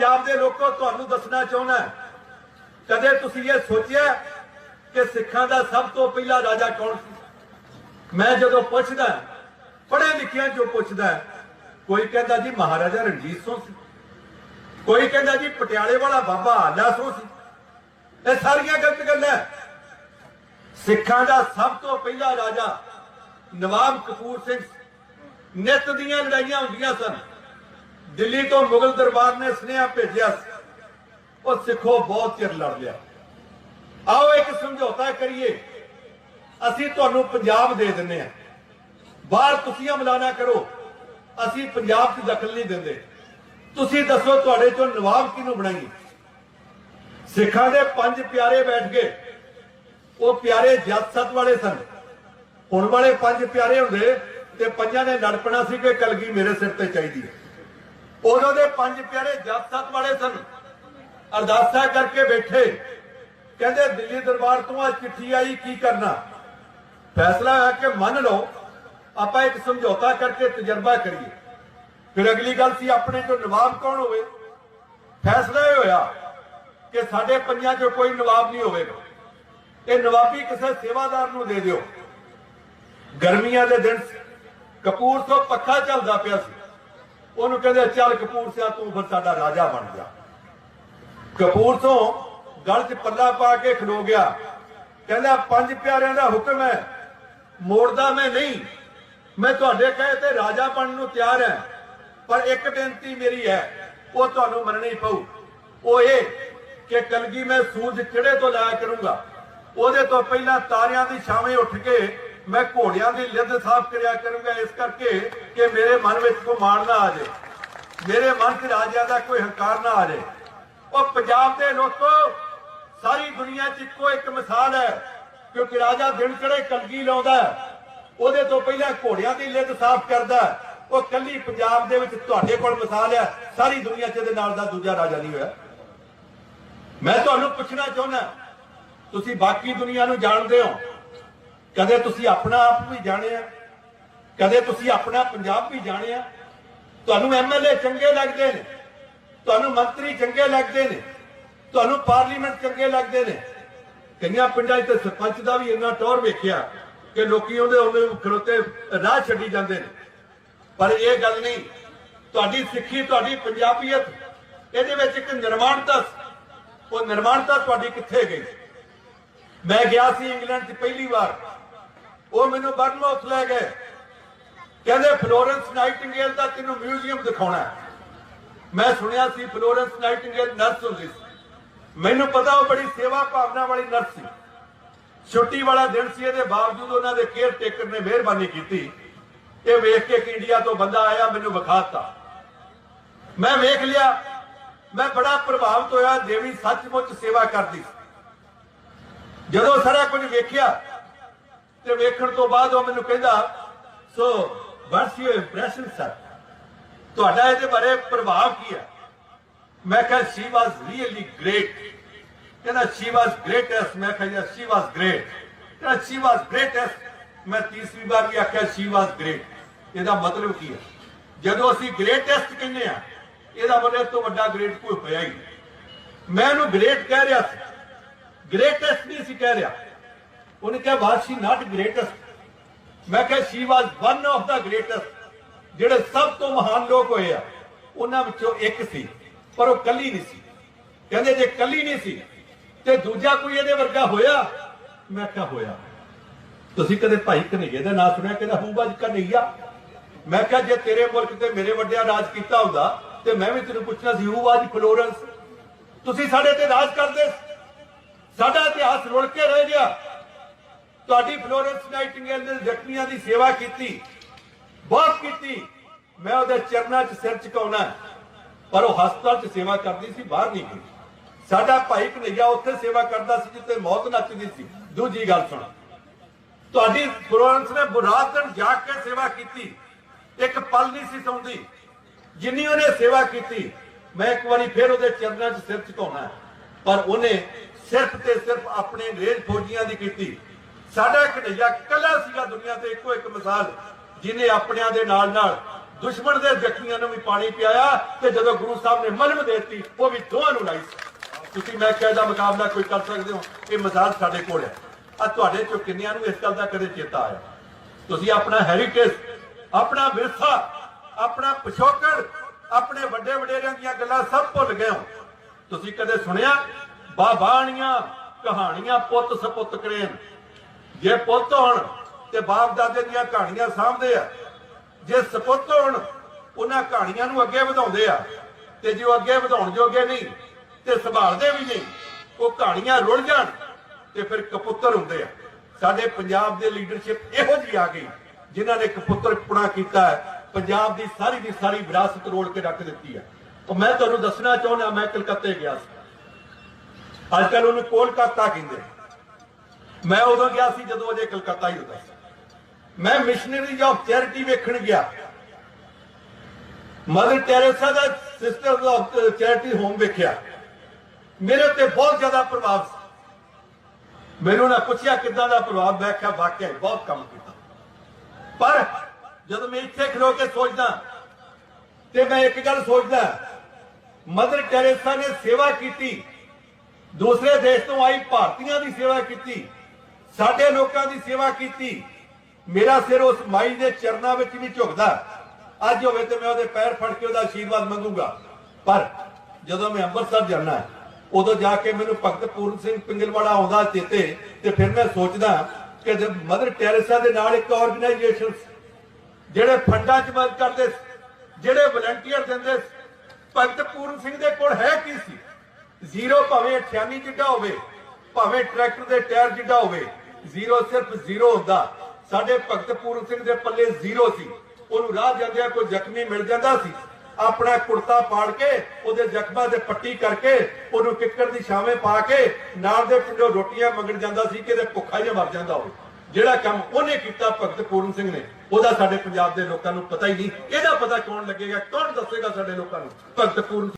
ਪੰਜਾਬ ਦੇ ਲੋਕੋ, ਤੁਹਾਨੂੰ ਦੱਸਣਾ ਚਾਹੁੰਦਾ ਕਦੇ ਤੁਸੀਂ ਇਹ ਸੋਚਿਆ ਕਿ ਸਿੱਖਾਂ ਦਾ ਸਭ ਤੋਂ ਪਹਿਲਾ ਰਾਜਾ ਕੌਣ ਸੀ? ਮੈਂ ਜਦੋਂ ਪੁੱਛਦਾ ਪੜ੍ਹੇ ਲਿਖਿਆ ਚੋਂ ਪੁੱਛਦਾ, ਕੋਈ ਕਹਿੰਦਾ ਜੀ ਮਹਾਰਾਜਾ ਰਣਜੀਤ ਸਿੰਘ ਸੀ। ਕੋਈ ਕਹਿੰਦਾ ਜੀ ਪਟਿਆਲੇ ਵਾਲਾ ਬਾਬਾ ਆਲਾ ਸਿੰਘ ਸੀ। ਇਹ ਸਾਰੀਆਂ ਗਲਤ ਗੱਲਾਂ ਸਿੱਖਾਂ ਦਾ ਸਭ ਤੋਂ ਪਹਿਲਾ ਰਾਜਾ ਨਵਾਬ ਕਪੂਰ ਸਿੰਘ ਸੀ। ਨਿੱਤ ਦੀਆਂ ਲੜਾਈਆਂ ਹੁੰਦੀਆਂ ਸਨ। ਦਿੱਲੀ ਤੋਂ ਮੁਗਲ ਦਰਬਾਰ ਨੇ ਸੁਨੇਹਾ ਭੇਜਿਆ ਉਹ ਸਿੱਖੋ ਬਹੁਤ ਚਿਰ ਲੜ ਲਿਆ। ਆਓ ਇੱਕ ਸਮਝੌਤਾ ਕਰੀਏ। ਅਸੀਂ ਤੁਹਾਨੂੰ ਪੰਜਾਬ ਦੇ ਦਿੰਨੇ ਆ ਬਾਹਰ ਤੁਸੀਂ ਹਮਲਾ ਨਾ ਕਰੋ। ਅਸੀਂ ਪੰਜਾਬ 'ਚ ਦਖਲ ਨਹੀਂ ਦਿੰਦੇ। ਤੁਸੀਂ ਦੱਸੋ ਤੁਹਾਡੇ ਚੋਂ ਨਵਾਬ ਕਿਹਨੂੰ ਬਣਾਈਏ? ਸਿੱਖਾਂ ਦੇ ਪੰਜ ਪਿਆਰੇ ਬੈਠ ਗਏ। ਉਹ ਪਿਆਰੇ ਜੱਟ ਸਤ ਵਾਲੇ ਸਨ। ਹੁਣ ਵਾਲੇ ਪੰਜ ਪਿਆਰੇ ਹੁੰਦੇ ਤੇ ਪੰਜਾਂ ਨੇ ਲੜਪਣਾ ਸੀ ਕਿ ਕਲਗੀ ਮੇਰੇ ਸਿਰ ਤੇ ਚਾਹੀਦੀ ਹੈ। ਉਦੋਂ ਦੇ ਪੰਜ ਪਿਆਰੇ ਜੱਟ ਸਤ ਵਾਲੇ ਸਨ। ਅਰਦਾਸਾਂ ਕਰਕੇ ਬੈਠੇ। ਕਹਿੰਦੇ, ਦਿੱਲੀ ਦਰਬਾਰ ਤੋਂ ਆ ਚਿੱਠੀ ਆਈ, ਕੀ ਕਰਨਾ? ਫੈਸਲਾ ਹੋਇਆ ਕਿ ਮੰਨ ਲਓ, ਆਪਾਂ ਇੱਕ ਸਮਝੌਤਾ ਕਰਕੇ ਤਜਰਬਾ ਕਰੀਏ। ਫਿਰ ਅਗਲੀ ਗੱਲ ਸੀ, ਆਪਣੇ ਚੋਂ ਨਵਾਬ ਕੌਣ ਹੋਵੇ? ਫੈਸਲਾ ਇਹ ਹੋਇਆ ਕਿ ਸਾਡੇ ਪੰਜਾਂ ਚੋਂ ਕੋਈ ਨਵਾਬ ਨਹੀਂ ਹੋਵੇਗਾ। ਇਹ ਨਵਾਬੀ ਕਿਸੇ ਸੇਵਾਦਾਰ ਨੂੰ ਦੇ ਦਿਓ। ਗਰਮੀਆਂ ਦੇ ਦਿਨ ਸੀ ਕਪੂਰ ਤੋਂ ਪੱਖਾ ਚੱਲਦਾ ਪਿਆ ਸੀ। ਉਹਨੂੰ ਕਹਿੰਦੇ, ਚੱਲ ਕਪੂਰ ਸਿਆ ਤੂੰ ਫਿਰ ਸਾਡਾ ਰਾਜਾ ਬਣ ਜਾ। ਕਪੂਰ ਤੋਂ ਗਲ 'ਚ ਪੱਲਾ ਪਾ ਕੇ ਖਲੋ ਗਿਆ। ਕਹਿੰਦਾ, ਪੰਜ ਪਿਆਰਿਆਂ ਦਾ ਹੁਕਮ ਹੈ, ਮੋੜਦਾ ਮੈਂ ਨਹੀਂ। ਮੈਂ ਤੁਹਾਡੇ ਕਹੇ ਤੇ ਰਾਜਾ ਬਣਨ ਨੂੰ ਤਿਆਰ ਹਾਂ, ਪਰ ਇੱਕ ਬੇਨਤੀ ਮੇਰੀ ਹੈ, ਉਹ ਤੁਹਾਨੂੰ ਮੰਨਣੀ ਪਊ। ਉਹ ਇਹ ਕਿ ਕਲਗੀ ਮੈਂ ਸੂਰਜ ਚਿਹੜੇ ਤੋਂ ਲਾਇਆ ਕਰੂੰਗਾ? ਉਹਦੇ ਤੋਂ ਪਹਿਲਾਂ ਤਾਰਿਆਂ ਦੀ ਛਾਵੇਂ ਉੱਠ ਕੇ ਮੈਂ ਘੋੜਿਆਂ ਦੀ ਲਿੱਦ ਸਾਫ਼ ਕਰਿਆ ਕਰੂੰਗਾ, ਇਸ ਕਰਕੇ ਕਿ ਮੇਰੇ ਮਨ ਵਿੱਚ ਕੋਈ ਮਾਣ ਨਾ ਆ ਜਾਏ। ਮੇਰੇ ਮਨ 'ਚ ਰਾਜਿਆਂ ਦਾ ਕੋਈ ਹੰਕਾਰ ਨਾ ਆ ਜਾਏ। ਉਹ ਪੰਜਾਬ ਦੇ ਲੋਕੋ, ਸਾਰੀ ਦੁਨੀਆ 'ਚ ਇੱਕੋ ਇੱਕ ਮਿਸਾਲ ਹੈ, ਕਿਉਂਕਿ ਰਾਜਾ ਦਿਨ ਚੜੇ ਕਲਗੀ ਲਾਉਂਦਾ ਉਹਦੇ ਤੋਂ ਪਹਿਲਾਂ ਘੋੜਿਆਂ ਦੀ ਲਿੱਦ ਸਾਫ਼ ਕਰਦਾ ਉਹ ਕੱਲੀ ਪੰਜਾਬ ਦੇ ਵਿੱਚ ਤੁਹਾਡੇ ਕੋਲ ਮਿਸਾਲ ਹੈ, ਸਾਰੀ ਦੁਨੀਆ 'ਚ ਇਹਦੇ ਨਾਲ ਦਾ ਦੂਜਾ ਰਾਜਾ ਨਹੀਂ ਹੋਇਆ। ਮੈਂ ਤੁਹਾਨੂੰ ਪੁੱਛਣਾ ਚਾਹੁੰਦਾ, ਤੁਸੀਂ ਬਾਕੀ ਦੁਨੀਆ ਨੂੰ ਜਾਣਦੇ ਹੋ। ਕਦੇ ਤੁਸੀਂ ਆਪਣਾ ਆਪ ਵੀ ਜਾਣਿਆ ਕਦੇ ਤੁਸੀਂ ਆਪਣਾ ਪੰਜਾਬ ਵੀ ਜਾਣਿਆ ਤੁਹਾਨੂੰ ਐਮਐਲਏ ਚੰਗੇ ਲੱਗਦੇ ਨੇ, ਤੁਹਾਨੂੰ ਮੰਤਰੀ ਚੰਗੇ ਲੱਗਦੇ ਨੇ, ਤੁਹਾਨੂੰ ਪਾਰਲੀਮੈਂਟ ਚੰਗੇ ਲੱਗਦੇ ਨੇ। ਕਈਆਂ ਪਿੰਡਾਂ 'ਚ ਸਰਪੰਚ ਦਾ ਵੀ ਇੰਨਾ ਟੌਰ ਵੇਖਿਆ ਕਿ ਲੋਕੀ ਉਹਦੇ ਉਹਦੇ ਖਲੋਤੇ ਰਾਹ ਛੱਡੀ ਜਾਂਦੇ ਨੇ। ਪਰ ਇਹ ਗੱਲ ਨਹੀਂ, ਤੁਹਾਡੀ ਸਿੱਖੀ, ਤੁਹਾਡੀ ਪੰਜਾਬੀਅਤ, ਇਹਦੇ ਵਿੱਚ ਇੱਕ ਨਿਰਮਾਣਤਾ ਸੀ। ਉਹ ਨਿਰਮਾਣਤਾ ਤੁਹਾਡੀ ਕਿੱਥੇ ਗਈ? ਮੈਂ ਗਿਆ ਸੀ ਇੰਗਲੈਂਡ 'ਚ ਪਹਿਲੀ ਵਾਰ। ਉਹ ਮੈਨੂੰ ਬਰਨਮਾਊਥ ਲੈ ਗਏ। ਕਹਿੰਦੇ, ਫਲੋਰੈਂਸ ਨਾਈਟਿੰਗੇਲ ਦਾ ਤੈਨੂੰ ਮਿਊਜ਼ੀਅਮ ਦਿਖਾਉਣਾ ਹੈ। ਮੈਂ ਸੁਣਿਆ ਸੀ, ਫਲੋਰੈਂਸ ਨਾਈਟਿੰਗੇਲ ਨਰਸ ਹੁੰਦੀ ਸੀ। ਮੈਨੂੰ ਪਤਾ ਉਹ ਬੜੀ ਸੇਵਾ ਭਾਵਨਾ ਵਾਲੀ ਨਰਸ ਸੀ। ਛੁੱਟੀ ਵਾਲਾ ਦਿਨ ਸੀ, ਇਹਦੇ ਬਾਵਜੂਦ ਉਹਨਾਂ ਦੇ ਕੇਅਰ ਟੇਕਰ ਨੇ ਮਿਹਰਬਾਨੀ ਕੀਤੀ। ਇਹ ਵੇਖ ਕੇ ਕਿ ਇੰਡੀਆ ਤੋਂ ਬੰਦਾ ਆਇਆ, ਮੈਨੂੰ ਵਿਖਾਤਾ। ਮੈਂ ਵੇਖ ਲਿਆ, ਮੈਂ ਬੜਾ ਪ੍ਰਭਾਵਿਤ ਹੋਇਆ, ਦੇਵੀ ਸੱਚਮੁੱਚ ਸੇਵਾ ਕਰਦੀ ਸੀ। ਜਦੋਂ ਸਾਰਾ ਕੁਝ ਵੇਖਿਆ ਤੇ ਵੇਖਣ ਤੋਂ ਬਾਅਦ ਉਹ ਮੈਨੂੰ ਕਹਿੰਦਾ, so what's your impression sir ਤੁਹਾਡਾ ਇਹਦੇ ਬਾਰੇ ਪ੍ਰਭਾਵ ਕੀ ਹੈ? ਮੈਂ ਕਿਹਾ ਸ਼ੀ ਵਾਸ ਰੀਅਲੀ ਗ੍ਰੇਟ ਕਹਿੰਦਾ ਸ਼ੀ ਵਾਸ ਗ੍ਰੇਟੈਸਟ ਮੈਂ ਕਿਹਾ ਸ਼ੀ ਵਾਸ ਗ੍ਰੇਟ ਕਹਿੰਦਾ ਸ਼ੀ ਵਾਸ ਗ੍ਰੇਟੈਸਟ ਮੈਂ ਤੀਸਰੀ ਵਾਰ ਵੀ ਆਖਿਆ ਸ਼ੀ ਵਾਸ ਗ੍ਰੇਟ ਇਹਦਾ ਮਤਲਬ ਕੀ ਹੈ? ਜਦੋਂ ਅਸੀਂ ਗ੍ਰੇਟੈਸਟ ਕਹਿੰਦੇ ਆ ਇਹਦਾ ਮਤਲਬ ਇਹ ਤੋਂ ਵੱਡਾ ਗ੍ਰੇਟ ਕੋਈ ਹੋਇਆ ਹੀ ਨਹੀਂ। ਮੈਂ ਉਹਨੂੰ ਗ੍ਰੇਟ ਕਹਿ ਰਿਹਾ ਸੀ। ਗ੍ਰੇਟੈਸਟ ਨਹੀਂ ਸੀ ਕਹਿ ਰਿਹਾ। ਉਹਨੇ ਕਿਹਾ ਵਾਸ ਸ਼ੀ ਨਾਟ ਗ੍ਰੇਟੈਸਟ ਮੈਂ ਕਿਹਾ she was one of the greatest ਜਿਹੜੇ ਸਭ ਤੋਂ ਮਹਾਨ ਲੋਕ ਹੋਏ ਆ, ਉਹਨਾਂ ਵਿੱਚੋਂ ਇੱਕ ਸੀ, ਪਰ ਉਹ ਕੱਲੀ ਨਹੀਂ ਸੀ। ਕਹਿੰਦੇ, ਜੇ ਕੱਲੀ ਨਹੀਂ ਸੀ, ਤੇ ਦੂਜਾ ਕੋਈ ਇਹਦੇ ਵਰਗਾ ਹੋਇਆ? ਮੈਂ ਕਿਹਾ, ਹੋਇਆ। ਤੁਸੀਂ ਕਦੇ ਭਾਈ ਕਨਈਏ ਦਾ ਨਾਂ ਸੁਣਿਆ, ਕਿਹਦਾ ਹੂਬਾ ਕਨਈਆ ਮੈਂ ਕਿਹਾ, ਜੇ ਤੇਰੇ ਮੁਲਕ ਤੇ ਮੇਰੇ ਵੱਡਿਆਂ ਰਾਜ ਕੀਤਾ ਹੁੰਦਾ, ਤੇ ਮੈਂ ਵੀ ਤੈਨੂੰ ਪੁੱਛਣਾ ਸੀ ਹੂਬਾ ਜੀ ਫਲੋਰੈਂਸ? ਤੁਸੀਂ ਸਾਡੇ ਤੇ ਰਾਜ ਕਰਦੇ। ਸਾਡਾ ਇਤਿਹਾਸ ਰੁਲ ਕੇ ਰਹਿ ਗਿਆ। ਤੁਹਾਡੀ ਫਲੋਰੈਂਸ ਨਾਈਟਿੰਗੇਲ ਨੇ ਜ਼ਖਮੀਆਂ ਦੀ ਸੇਵਾ ਕੀਤੀ, ਬਹੁਤ ਕੀਤੀ। ਮੈਂ ਉਹਦੇ ਚਰਨਾਂ 'ਚ ਸਿਰ ਝੁਕਾਉਣਾ ਪਰ ਉਹ ਹਸਪਤਾਲ 'ਚ ਸੇਵਾ ਕਰਦੀ ਸੀ, ਬਾਹਰ ਨਹੀਂ ਗਈ। ਸਾਡਾ ਭਾਈ ਕਨਈਆ ਉੱਥੇ ਸੇਵਾ ਕਰਦਾ ਸੀ ਜਿੱਥੇ ਮੌਤ ਨੱਚਦੀ ਸੀ। ਦੂਜੀ ਗੱਲ ਸੁਣ। ਤੁਹਾਡੀ ਫਲੋਰੈਂਸ ਨੇ ਬੁਰਾਤ ਦਿਨ ਜਾਗ ਕੇ ਸੇਵਾ ਕੀਤੀ। ਇੱਕ ਪਲ ਨਹੀਂ ਸੀ ਸੌਂਦੀ। ਜਿੰਨੀ ਉਹਨੇ ਸੇਵਾ ਕੀਤੀ, ਮੈਂ ਇੱਕ ਵਾਰੀ ਫਿਰ ਉਹਦੇ ਚਰਨਾਂ 'ਚ ਸਿਰ ਝੁਕਾਉਣਾ ਪਰ ਉਹਨੇ ਸਿਰਫ ਤੇ ਸਿਰਫ ਆਪਣੇ ਅੰਗਰੇਜ਼ ਫੌਜੀਆਂ ਦੀ ਕੀਤੀ। ਸਾਡਾ ਕਨਈਆ ਕੱਲਾ ਸੀਗਾ ਦੁਨੀਆ ਤੇ, ਇੱਕੋ ਇੱਕ ਮਿਸਾਲ ਜਿਨੇ ਆਪਣਿਆਂ ਦੇ ਨਾਲ ਨਾਲ ਦੁਸ਼ਮਣ ਦੇ ਜ਼ਖਮੀਆਂ ਨੂੰ ਵੀ ਪਾਣੀ ਪਿਆਇਆ ਤੇ ਜਦੋਂ ਗੁਰੂ ਸਾਹਿਬ ਨੇ ਮਲਮ ਦੇਤੀ, ਉਹ ਵੀ ਦੋਹਾਂ ਨੂੰ ਲਾਈ ਸੀ। ਤੁਸੀਂ ਮੈਂ ਕਿਹਾ ਦਾ ਮੁਕਾਬਲਾ ਕੋਈ ਕਰ ਸਕਦੇ ਹੋ? ਇਹ ਮਜ਼ਾਕ ਸਾਡੇ ਕੋਲ ਹੈ। ਆ ਤੁਹਾਡੇ ਚੋਂ ਕਿੰਨਿਆਂ ਨੂੰ ਇਸ ਗੱਲ ਦਾ ਕਦੇ ਚੇਤਾ ਆਇਆ? ਤੁਸੀਂ ਆਪਣਾ ਹੈਰੀਟੇਜ ਆਪਣਾ ਵਿਰਸਾ, ਆਪਣਾ ਪਿਛੋਕੜ, ਆਪਣੇ ਵੱਡੇ ਵਡੇਰਿਆਂ ਦੀਆਂ ਗੱਲਾਂ ਸਭ ਭੁੱਲ ਗਏ ਹੋ। ਤੁਸੀਂ ਕਦੇ ਸੁਣਿਆ? ਬਾਬਾਣੀਆਂ ਕਹਾਣੀਆਂ ਪੁੱਤ ਸਪੁੱਤ ਕਰੇਨ। ਜੇ ਪੁੱਤ ਹੋਣ ਤੇ ਬਾਪ ਦਾਦੇ ਦੀਆਂ ਕਹਾਣੀਆਂ ਸਾਂਭਦੇ ਆ, ਜੇ ਸਪੁੱਤ ਹੋਣ, ਉਹਨਾਂ ਕਹਾਣੀਆਂ ਨੂੰ ਅੱਗੇ ਵਧਾਉਂਦੇ ਆ, ਤੇ ਜੇ ਉਹ ਅੱਗੇ ਵਧਾਉਣ ਜੋਗੇ ਨਹੀਂ, ਤੇ ਸੰਭਾਲਦੇ ਵੀ ਨਹੀਂ, ਉਹ ਕਹਾਣੀਆਂ ਰੁੜ ਜਾਣ ਤੇ ਫਿਰ ਕਪੁੱਤਰ ਹੁੰਦੇ ਆ। ਸਾਡੇ ਪੰਜਾਬ ਦੇ ਲੀਡਰਸ਼ਿਪ ਇਹੋ ਜਿਹੀ ਆ ਗਈ, ਜਿਨ੍ਹਾਂ ਨੇ ਕਪੁੱਤਰ ਕਪੁੱਤਰਪੁਣਾ ਕੀਤਾ ਹੈ, ਪੰਜਾਬ ਦੀ ਸਾਰੀ ਦੀ ਸਾਰੀ ਵਿਰਾਸਤ ਰੋੜ ਕੇ ਰੱਖ ਦਿੱਤੀ ਹੈ ਉਹ ਮੈਂ ਤੁਹਾਨੂੰ ਦੱਸਣਾ ਚਾਹੁੰਦਾ, ਮੈਂ ਕਲਕੱਤੇ ਗਿਆ ਸੀ। ਅੱਜ ਕੱਲ ਉਹਨੂੰ ਕੋਲਕਾਤਾ ਕਹਿੰਦੇ ਮੈਂ ਉਦੋਂ ਗਿਆ ਸੀ ਜਦੋਂ ਅਜੇ ਕਲਕੱਤਾ ਹੀ ਹੁੰਦਾ ਸੀ। ਮੈਂ ਮਿਸ਼ਨਰੀ ਆਫ ਚੈਰਿਟੀ ਵੇਖਣ ਗਿਆ। ਮਦਰ ਟੈਰੇਸਾ ਦਾ ਸਿਸਟਰ ਆਫ ਚੈਰਿਟੀ ਹੋਮ ਵੇਖਿਆ। ਮੇਰੇ ਉੱਤੇ ਬਹੁਤ ਜ਼ਿਆਦਾ ਪ੍ਰਭਾਵ ਸੀ। ਮੈਨੂੰ ਨਾ ਪੁੱਛਿਆ ਕਿੱਦਾਂ ਦਾ ਪ੍ਰਭਾਵ, ਮੈਂ ਕਿਹਾ ਵਾਕਿਆ ਬਹੁਤ ਕੰਮ ਕੀਤਾ। ਪਰ ਜਦੋਂ ਮੈਂ ਇੱਥੇ ਖਲੋ ਕੇ ਸੋਚਦਾ ਤੇ ਮੈਂ ਇੱਕ ਗੱਲ ਸੋਚਦਾ ਮਦਰ ਟੈਰੇਸਾ ਨੇ ਸੇਵਾ ਕੀਤੀ। ਦੂਸਰੇ ਦੇਸ਼ ਤੋਂ ਆਈ, ਭਾਰਤੀਆਂ ਦੀ ਸੇਵਾ ਕੀਤੀ। ਸਾਡੇ ਲੋਕਾਂ ਦੀ ਸੇਵਾ ਕੀਤੀ। ਮੇਰਾ ਸਿਰ ਉਸ ਮਾਈ ਦੇ ਚਰਨਾਂ ਵਿੱਚ ਵੀ ਝੁਕਦਾ। ਅੱਜ ਹੋਵੇ ਤੇ ਮੈਂ ਉਹਦੇ ਪੈਰ ਫੜ ਕੇ ਉਹਦਾ ਆਸ਼ੀਰਵਾਦ ਮੰਗੂਗਾ। ਪਰ ਜਦੋਂ ਮੈਂ ਅੰਮ੍ਰਿਤਸਰ ਜਾਣਾ ਉਦੋਂ ਜਾ ਕੇ ਮੈਨੂੰ ਭਗਤ ਪੂਰਨ ਸਿੰਘ ਪਿੰਗਲਵਾੜਾ ਆਉਂਦਾ ਚੇਤੇ ਤੇ ਫਿਰ ਮੈਂ ਸੋਚਦਾ ਕਿ ਮਦਰ ਟੈਰੇਸਾ ਦੇ ਨਾਲ ਇੱਕ ਆਰਗੇਨਾਈਜੇਸ਼ਨ ਜਿਹੜੇ ਫੰਡਾਂ 'ਚ ਮਦਦ ਕਰਦੇ ਜਿਹੜੇ ਵਲੰਟੀਅਰ ਦਿੰਦੇ ਭਗਤ ਪੂਰਨ ਸਿੰਘ ਦੇ ਕੋਲ ਹੈ ਕੀ ਸੀ? ਜ਼ੀਰੋ ਭਾਵੇਂ 98 ਜਿੱਡਾ ਹੋਵੇ, ਭਾਵੇਂ ਟਰੈਕਟਰ ਦੇ ਟਾਇਰ ਜਿੱਡਾ ਹੋਵੇ ਜ਼ੀਰੋ ਸਿਰਫ ਜ਼ੀਰੋ ਹੁੰਦਾ। ਸਾਡੇ ਭਗਤ ਪੂਰਨ ਸਿੰਘ ਦੇ ਪੱਲੇ ਜ਼ੀਰੋ ਸੀ। ਉਹਨੂੰ ਰਾਹ ਜਾਂਦਿਆਂ ਕੋਈ ਜ਼ਖਮੀ ਮਿਲ ਜਾਂਦਾ ਸੀ। ਆਪਣਾ ਕੁੜਤਾ ਪਾੜ ਕੇ, ਉਹਦੇ ਜ਼ਖਮਾਂ ਤੇ ਪੱਟੀ ਕਰਕੇ, ਉਹਨੂੰ ਕਿੱਕਰ ਦੀ ਛਾਵੇਂ ਪਾ ਕੇ, ਨਾਲ ਦੇ ਪਿੰਡੋਂ ਰੋਟੀਆਂ ਮੰਗਣ ਜਾਂਦਾ ਸੀ, ਕਿਤੇ ਭੁੱਖਾ ਜਿਹਾ ਮਰ ਜਾਂਦਾ ਹੋਵੇ ਜਿਹੜਾ ਕੰਮ ਉਹਨੇ ਕੀਤਾ ਭਗਤ ਪੂਰਨ ਸਿੰਘ ਨੇ, ਉਹਦਾ ਸਾਡੇ ਪੰਜਾਬ ਦੇ ਲੋਕਾਂ ਨੂੰ ਪਤਾ ਹੀ ਨਹੀਂ। ਇਹਦਾ ਪਤਾ ਕੌਣ ਲੱਗੇਗਾ? ਕੌਣ ਦੱਸੇਗਾ ਸਾਡੇ ਲੋਕਾਂ ਨੂੰ? ਭਗਤ ਪੂਰਨ